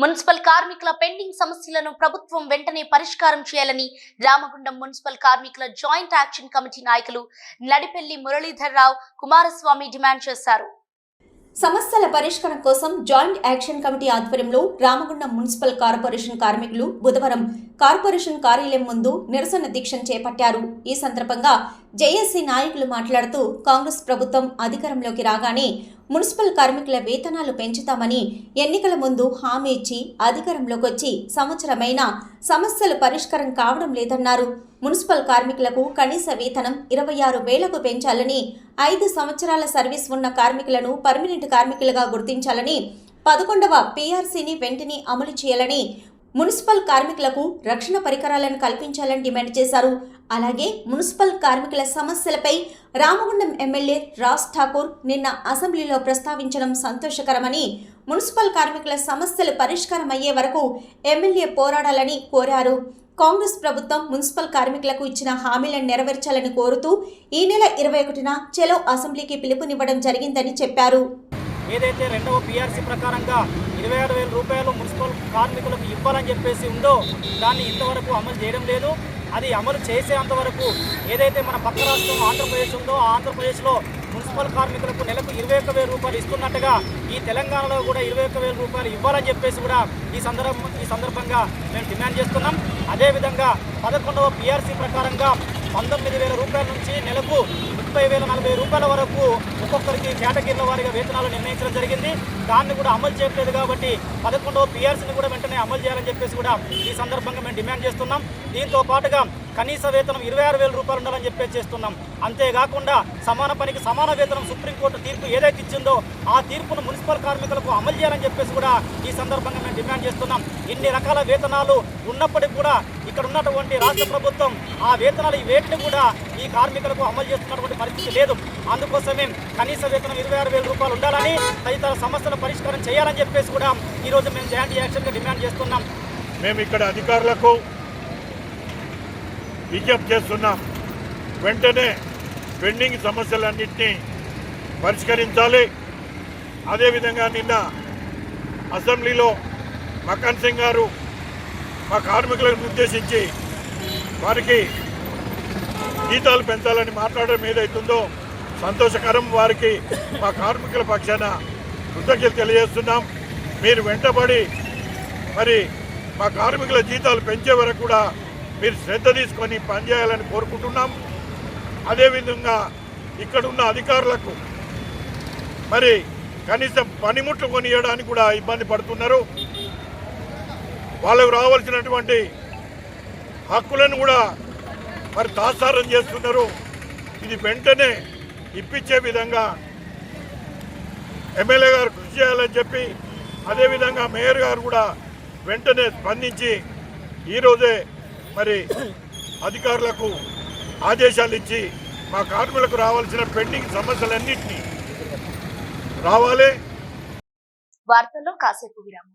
Municipal కార్మికుల pending సమస్యలను ప్రభుత్వం వెంటనే పరిష్కారం చేయాలని రామగుండం మున్సిపల్ కార్మికుల జాయింట్ యాక్షన్ కమిటీ నాయకులు నడిపెల్లి మురళీధర్ రావు కుమారస్వామి డిమాండ్ చేశారు. సమస్యల పరిష్కారం కోసం జాయింట్ యాక్షన్ కమిటీ ఆధ్వర్యంలో రామగుండం మున్సిపల్ కార్పొరేషన్ కార్మికులు బుధవారం కార్పొరేషన్ కార్యాలయం ముందు నిరసన దీక్షను చేపట్టారు. ఈ సందర్భంగా జేఏసీ నాయకులు మాట్లాడుతూ కాంగ్రెస్ ప్రభుత్వం అధికారంలోకి రాగానే మున్సిపల్ కార్మికుల వేతనాలు పెంచుతామని ఎన్నికల ముందు హామీ ఇచ్చి అధికారంలోకి వచ్చి సంవత్సరమైన సమస్యలు పరిష్కారం కావడం లేదన్నారు. మున్సిపల్ కార్మికులకు కనీస వేతనం ఇరవై ఆరు వేలకు పెంచాలని ఐదు సంవత్సరాల సర్వీస్ ఉన్న కార్మికులను పర్మనెంట్ కార్మికులుగా గుర్తించాలని పదకొండవ పీఆర్సీని వెంటనే అమలు చేయాలని మున్సిపల్ కార్మికులకు రక్షణ పరికరాలను కల్పించాలని డిమాండ్ చేశారు. అలాగే మున్సిపల్ కార్మికుల సమస్యలపై రామగుండం ఎమ్మెల్యే రాజ్ ఠాకూర్ నిన్న అసెంబ్లీలో ప్రస్తావించడం సంతోషకరమని మున్సిపల్ కార్మికుల సమస్యలు పరిష్కారం అయ్యే వరకు ఎమ్మెల్యే పోరాడాలని కోరారు. కాంగ్రెస్ ప్రభుత్వం మున్సిపల్ కార్మికులకు ఇచ్చిన హామీలను నెరవేర్చాలని కోరుతూ ఈ నెల ఇరవై ఒకటిన చెలో అసెంబ్లీకి పిలుపునివ్వడం జరిగిందని చెప్పారు. ఏదైతే రెండవ పీఆర్సీ ప్రకారంగా ఇరవై ఆరు వేల రూపాయలు మున్సిపల్ కార్మికులకు ఇవ్వాలని చెప్పేసి ఉందో దాన్ని ఇంతవరకు అమలు చేయడం లేదు. అది అమలు చేసేంత వరకు ఏదైతే మన పక్క రాష్ట్రం ఆంధ్రప్రదేశ్ ఉందో ఆ ఆంధ్రప్రదేశ్లో మున్సిపల్ కార్మికులకు నెలకు ఇరవై ఒక్క వేల రూపాయలు ఇస్తున్నట్టుగా ఈ తెలంగాణలో కూడా ఇరవై ఒక్క వేల రూపాయలు ఇవ్వాలని చెప్పేసి కూడా ఈ సందర్భం ఈ సందర్భంగా మేము డిమాండ్ చేస్తున్నాం. అదేవిధంగా పదకొండవ పీఆర్సీ ప్రకారంగా పంతొమ్మిది వేల రూపాయల నుంచి నెలకు ముప్పై వేల నలభై రూపాయల వరకు ఒక్కొక్కరికి కేటగిరీల వారిగా వేతనాలు నిర్ణయించడం జరిగింది. దాన్ని కూడా అమలు చేయట్లేదు కాబట్టి పదకొండవ పిఆర్సీని కూడా వెంటనే అమలు చేయాలని చెప్పేసి కూడా ఈ సందర్భంగా మేము డిమాండ్ చేస్తున్నాం. దీంతో పాటుగా కనీస వేతనం ఇరవై ఆరు వేల రూపాయలు ఉండాలని చెప్పేసి చేస్తున్నాం. అంతేకాకుండా సమాన పనికి సమాన వేతనం సుప్రీంకోర్టు తీర్పు ఏదైతే ఇచ్చిందో ఆ తీర్పును మున్సిపల్ కార్మికులకు అమలు చేయాలని చెప్పేసి కూడా ఈ సందర్భంగా మేము డిమాండ్ చేస్తున్నాం. ఇన్ని రకాల వేతనాలు ఉన్నప్పటికీ కూడా ఇక్కడ ఉన్నటువంటి రాష్ట్ర ప్రభుత్వం ఆ వేతనాలు ఈ రేట్లు కూడా ఈ కార్మికులకు అమలు చేస్తున్నటువంటి పరిస్థితి లేదు. అందుకోసమే కనీస వేతనం ఇరవై ఆరు వేల రూపాయలు ఉండాలని తదితర సమస్యల పరిష్కారం చేయాలని చెప్పేసి కూడా ఈరోజు మేము జాయింట్ యాక్షన్గా డిమాండ్ చేస్తున్నాం. మేము ఇక్కడ అధికారులకు విజ్ఞప్తి చేస్తున్నాం. వెంటనే పెండింగ్ సమస్యలన్నింటినీ పరిష్కరించాలి. అదేవిధంగా నిన్న అసెంబ్లీలో మకన్ సింగ్ గారు మా కార్మికులను ఉద్దేశించి వారికి జీతాలు పెంచాలని మాట్లాడడం ఏదైతుందో సంతోషకరం వారికి మా కార్మికుల పక్షాన కృతజ్ఞతలు తెలియజేస్తున్నాం. మీరు వెంటబడి మరి మా కార్మికుల జీతాలు పెంచే వరకు కూడా మీరు శ్రద్ధ తీసుకొని పనిచేయాలని కోరుకుంటున్నాం. అదేవిధంగా ఇక్కడున్న అధికారులకు మరి కనీసం పనిముట్లు కొనియడానికి కూడా ఇబ్బంది పడుతున్నారు. వాళ్ళకు రావాల్సినటువంటి హక్కులను కూడా మరి తాత్సారం చేస్తున్నారు. ఇది వెంటనే ఇప్పించే విధంగా ఎమ్మెల్యే గారు కృషి చేయాలని చెప్పి అదేవిధంగా మేయర్ గారు కూడా వెంటనే స్పందించి ఈరోజే మరి అధికారులకు ఆదేశాలు ఇచ్చి మా కార్మికులకు రావాల్సిన పెండింగ్ సమస్యలన్నింటినీ రావాలి. వార్తల్లో కాసేపు విరామం.